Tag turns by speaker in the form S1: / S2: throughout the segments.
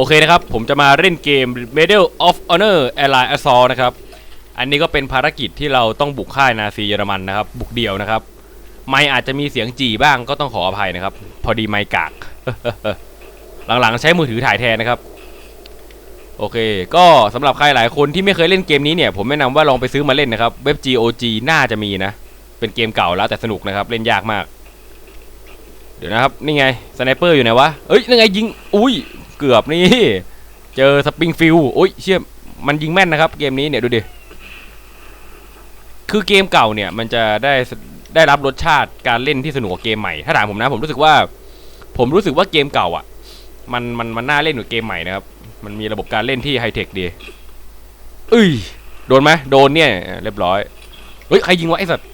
S1: โอเคนะครับ ผมจะมาเล่นเกม Medal of Honor Allied Assault นะครับ อันนี้ก็เป็นภารกิจที่เราต้องบุกค่ายนาซีเยอรมันนะครับ บุกเดี่ยวนะครับ ไม่อาจจะมีเสียงจีบ้างก็ต้องขออภัยนะครับ พอดีไม่กาก หลังๆ ใช้มือถือถ่ายแทนนะครับ โอเค ก็สำหรับใครหลายคนที่ไม่เคยเล่นเกมนี้เนี่ย ผมแนะนำว่าลองไปซื้อมาเล่นนะครับ เว็บ GOG น่าจะมีนะ เป็นเกมเก่าแล้วแต่สนุกนะครับ เล่นยากมาก เดี๋ยวนะครับ นี่ไง สไนเปอร์อยู่ไหนวะ เอ้ย นั่นไงยิง อุ้ย เกือบนี่ เจอสปริงฟิลโอ้ยเชี่ยมันยิงแม่นนะครับ เกมนี้เนี่ยดูดิ คือเกมเก่าเนี่ยมันจะได้ได้รับรสชาติการเล่นที่สนุกกว่าเกมใหม่ ถ้าถามผมนะผมรู้สึกว่า ผมรู้สึกว่าเกมเก่าอะ มันมันมันน่าเล่นกว่าเกมใหม่นะครับ มันมีระบบการเล่นที่ไฮเทคดีเอ้ยโดนไหมโดนเนี่ยเรียบร้อย เฮ้ยใครยิงวะไอ้สัตว์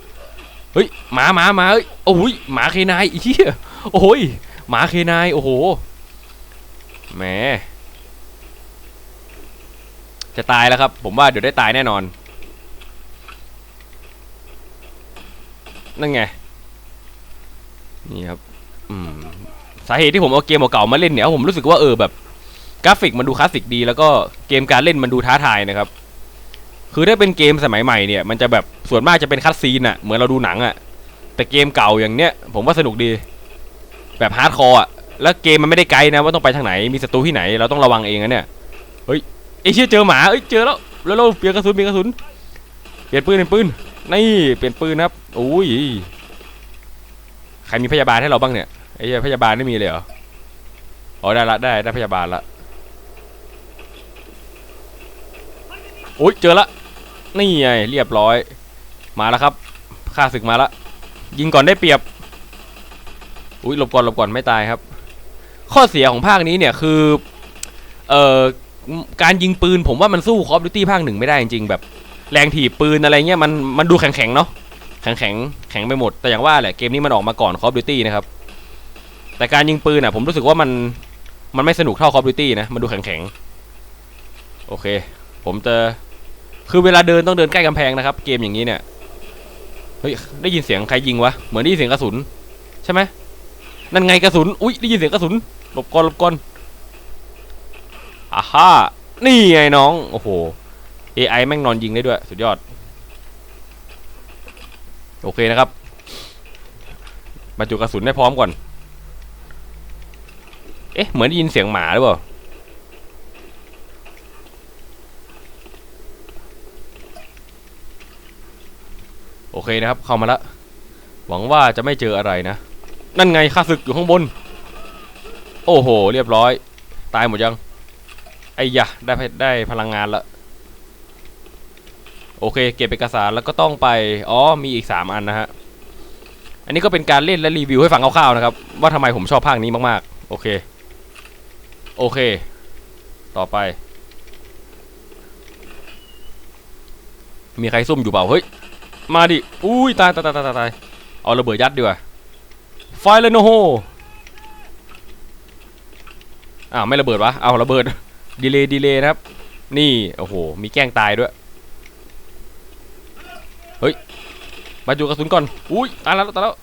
S1: เฮ้ยหมาหมาหมาเอ้ยโอ้ยหมาเคนายอีเหี้ยโอ้ยหมาเคนายโอ้โห แหม จะตายแล้วครับ ผมว่าเดี๋ยวได้ตายแน่นอน นั่นไง นี่ครับ อืม สาเหตุที่ผมเอาเกมเก่ามาเล่นเนี่ย ผมรู้สึกว่าเออแบบ กราฟิกมันดูคลาสสิกดี แล้วก็เกมการเล่นมันดูท้าทายนะครับ คือถ้าเป็นเกมสมัยใหม่เนี่ย มันจะแบบส่วนมากจะเป็นคัตซีนอะเหมือนเราดูหนังอะแต่เกมเก่าอย่างเนี้ย ผมว่าสนุกดี แบบฮาร์ดคอร์อะ แล้วเกมมันไม่ได้ไกด์นะว่าต้องไปทางไหนมีศัตรูที่ไหนเราต้องระวังเองนะเนี่ยเฮ้ยไอ้เชี่ยเจอหมาเอ้ยเจอแล้วแล้วเราเปลี่ยนกระสุนเปลี่ยนกระสุนเปลี่ยนปืนเปลี่ยนปืนนี่เปลี่ยนปืนครับโอ้ยใครมีพยาบาลให้เราบ้างเนี่ยไอ้ยพยาบาลไม่มีเลยเหรออ๋อได้ละได้ได้พยาบาลละโอ้ยเจอละนี่ไงเรียบร้อย มาแล้วครับข้าศึกมาละยิงก่อนได้เปรียบอุ้ยหลบก่อนหลบก่อนไม่ตายครับ ข้อเสียของภาคนี้เนี่ยคือ เอ่อ การยิงปืนผมว่ามันสู้คอ f ดิ u ตี้ภาคหนึ่งไม่ได้จริงๆแบบแรงถีบปืนอะไรเงี้ยมันมันดูแข็งแข็งๆเนาะแข็งแข็งๆแข็งไปหมด แต่อย่างว่าแหละเกมนี้มันออกมาก่อนคอ f ดิ u ตี้นะครับ แต่การยิงปืนอะผมรู้สึกว่ามันมันไม่สนุกเท่าคอ f ดิ u ตี้นะ มันดูแข็งแข็งๆโอเค ผมจะคือเวลาเดินต้องเดินใกล้กำแพงนะครับ เกมอย่างนี้เนี่ยเฮ้ยได้ยินเสียงใครยิงวะเหมือนได้ยินเสียงกระสุน ใช่ไหม นั่นไงกระสุน อุ้ยได้ยินเสียงกระสุน หลบก่อนหลบก่อนอ่าฮ่า นี่ไงน้อง โอ้โห AI แม่งนอนยิงได้ด้วย สุดยอด โอเคนะครับ บรรจุกระสุนได้พร้อมก่อน เอ๊ะ เหมือนได้ยินเสียงหมาหรือเปล่า โอเคนะครับ เข้ามาละ หวังว่าจะไม่เจออะไรนะ นั่นไงข้าศึกอยู่ข้างบน โอ้โห เรียบร้อย ตายหมดยัง ไอ้ยะได้ได้พลังงานละ โอเค เก็บเอกสารแล้วก็ต้องไป อ๋อ มีอีก 3 อันนะฮะ อันนี้ก็เป็นการเล่นและรีวิวให้ฟังคร่าวๆนะครับ ว่าทำไมผมชอบภาคนี้มากๆ โอเค โอเค ต่อไป มีใครซุ่มอยู่เปล่า เฮ้ย มาดิ อุ้ยตายตายตายตายตายเอาระเบิดยัดดีกว่า ไฟเลยโนโฮอ้าวไม่ระเบิดวะ เอาระเบิด ดีเลยดีเลยนะครับ นี่ โอ้โห มีแกล้งตายด้วยบรรจุกระสุนก่อน อุ้ยตายแล้วตายแล้ว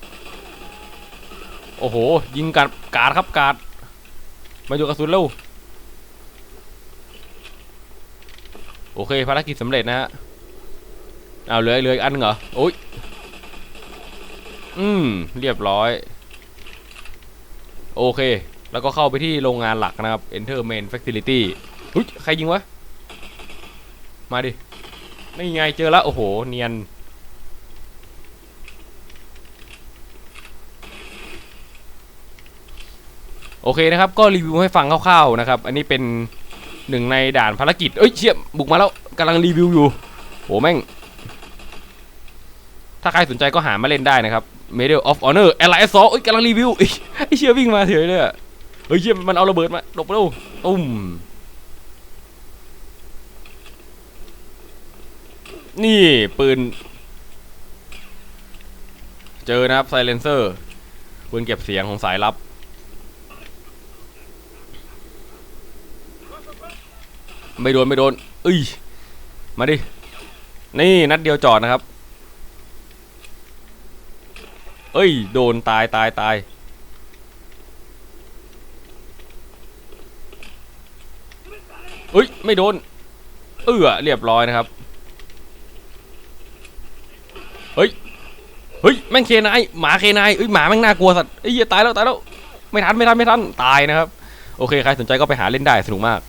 S1: โอ้โห ยิงกาดกาดครับกาดบรรจุกระสุนเร็ว โอเค ภารกิจสำเร็จนะฮะ เอาเหลือเหลืออีกอันเหรอ โอ้ย อืม เรียบร้อย โอเค แล้วก็เข้าไปที่โรงงานหลักนะครับ Enter Main Facility อุ้ยใครยิงวะ มาดินี่ไงเจอแล้ว โอ้โห เนียน โอเคนะครับ ก็รีวิวให้ฟังคร่าวๆนะครับ อันนี้เป็นหนึ่งในด่านภารกิจ เอ้ยเชี่ยบุกมาแล้วกำลังรีวิวอยู่โหแม่ง ถ้าใครสนใจก็หามาเล่นได้นะครับ Medal of Honor Allied Assault เอ้ยกำลังรีวิวไอ้เชี่ยวิ่งมาเฉยเลยอะเฮ้ยเชี่ยมันเอาระเบิดมาหลบเร็วตุ้มนี่ปืน เจอนะครับไซเลนเซอร์ปืนเก็บเสียงของสายลับ ไม่โดน ไม่โดนเอ้ย มาดิ นี่นัดเดียวจอดนะครับ เอ้ย โดนตายตายตายเอ้ย ไม่โดน เอื้อเรียบร้อยนะครับ เฮ้ย เฮ้ย แม่งเคนาย หมาเคนายเอ้ย หมาแม่งน่ากลัวสัตว์ไอ้ยเหี้ยตายแล้วตายแล้ว ไม่ทันไม่ทันไม่ทัน ตายนะครับ โอเค ใครสนใจก็ไปหาเล่นได้สนุกมาก